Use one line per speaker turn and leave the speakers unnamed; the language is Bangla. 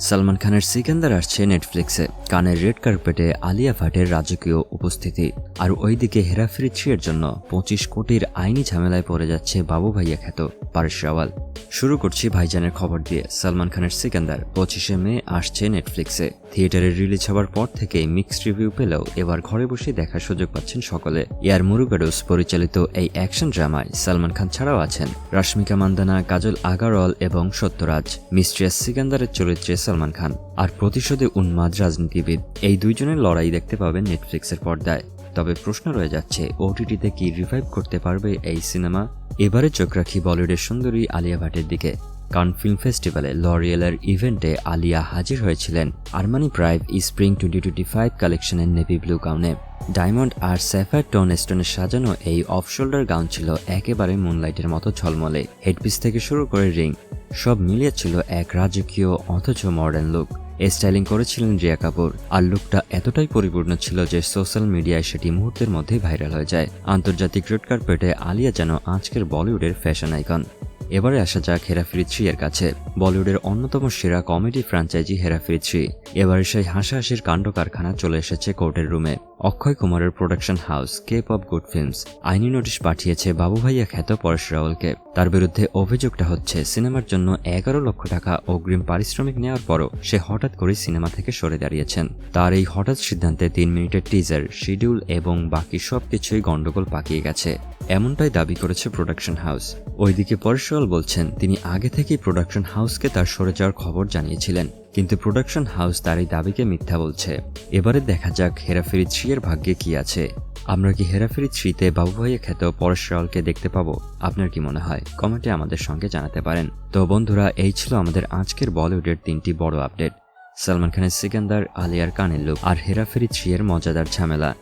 সালমান খানের সিকান্দার আসছে নেটফ্লিক্সে। কানের রেড কার্পেটে আলিয়া ভাটের রাজকীয় উপস্থিতি। আর ওইদিকে হেরাফেরি এর জন্য পঁচিশ কোটির আইনি ঝামেলায় পড়ে যাচ্ছে বাবু ভাইয়া খ্যাত পারস রাওয়াল। শুরু করছি ভাইজানের খবর দিয়ে। সালমান খানের সিকান্দার, পঁচিশে মে আসছে নেটফ্লিক্সে। থিয়েটারে রিলিজ হওয়ার পর থেকেই মিক্সড রিভিউ পেলেও এবার ঘরে বসে দেখার সুযোগ পাচ্ছেন সকলে। ইয়ার মুরুগাডোস পরিচালিত এই অ্যাকশন ড্রামায় সালমান খান ছাড়াও আছেন রাশ্মিকা মান্দানা, কাজল আগারওয়াল এবং সত্যরাজ। মিস্ট্রিয়াস সিকান্দারের চরিত্রে সালমান খান। আর প্রতিশোধে উন্মাদ রাজনীতিবিদ। এই দুইজনের লড়াই দেখতে পাবেন নেটফ্লিক্সের পর্দায়। তবে প্রশ্ন রয়ে যাচ্ছে, ওটিটিতে কি রিভাইভ করতে পারবে এই সিনেমা? এবারে চোখ রাখি বলিউডের সুন্দরী আলিয়া ভাটের দিকে কান ফিল্ম ফেস্টিভ্যালে লরিয়েলের ইভেন্টে আলিয়া হাজির হয়েছিলেন। Armani Prive spring twenty twenty five কালেকশনের নেভি ব্লু গাউনে ডায়মন্ড আর স্যাফার টোন স্টোনে সাজানো এই অফ শোল্ডার গাউন ছিল একেবারে মুনলাইটের মতো ঝলমলে। হেডপিস থেকে শুরু করে রিং সব মিলিয়ে ছিল এক রাজকীয়, অথচ মডার্ন লুক স্টাইলিং করেছিলেন রিয়া কাপুর। আর লুকটা এতটাই পরিপূর্ণ ছিল যে সোশ্যাল মিডিয়ায় সেটি মুহূর্তের মধ্যেই ভাইরাল হয়ে যায়। আন্তর্জাতিক রেড কার্পেটে আলিয়া যেন আজকের বলিউডের ফ্যাশন আইকন। এবারে আসা যাক হেরাফেরি থ্রি এর কাছে। বলিউডের অন্যতম সেরা কমেডি ফ্র্যাঞ্চাইজি হেরাফেরি থ্রি। এবারে সেই হাসাহাসির কাণ্ড কারখানা চলে এসেছে কোর্টের রুমে। অক্ষয় কুমারের production house Cape of Good Films আইনি নোটিশ পাঠিয়েছে বাবু ভাইয়া খ্যাত পরেশ রাওয়ালকে। তার বিরুদ্ধে অভিযোগটা হচ্ছে, সিনেমার জন্য এগারো লক্ষ টাকা অগ্রিম পারিশ্রমিক নেওয়ার পরও সে হঠাৎ করে সিনেমা থেকে সরে দাঁড়িয়েছেন। তার এই হঠাৎ সিদ্ধান্তে তিন মিনিটের টিজার শিডিউল এবং বাকি সব কিছুই গন্ডগোল পাকিয়ে গেছে। এমনটাই দাবি করেছে প্রোডাকশন হাউস। ওইদিকে পরেশ রাওয়াল বলছেন, তিনি আগে থেকেই প্রোডাকশন হাউসকে তার সরে যাওয়ার খবর জানিয়েছিলেন। কিন্তু প্রোডাকশন হাউস তার এই দাবিকে মিথ্যা বলছে। এবারে দেখা যাক হেরাফেরি থ্রি এর ভাগ্যে কি আছে। আমরা কি হেরাফেরি থ্রিতে বাবু ভাইয়া খ্যাত পরেশ রাওয়ালকে দেখতে পাবো? আপনার কি মনে হয়? কমেন্টে আমাদের সঙ্গে জানাতে পারেন। তো বন্ধুরা, এই ছিল আমাদের আজকের বলিউডের তিনটি বড় আপডেট। সালমান খানের সিকান্দার, আলিয়ার কানের লুক আর হেরাফেরি থ্রি এর মজাদার ঝামেলা।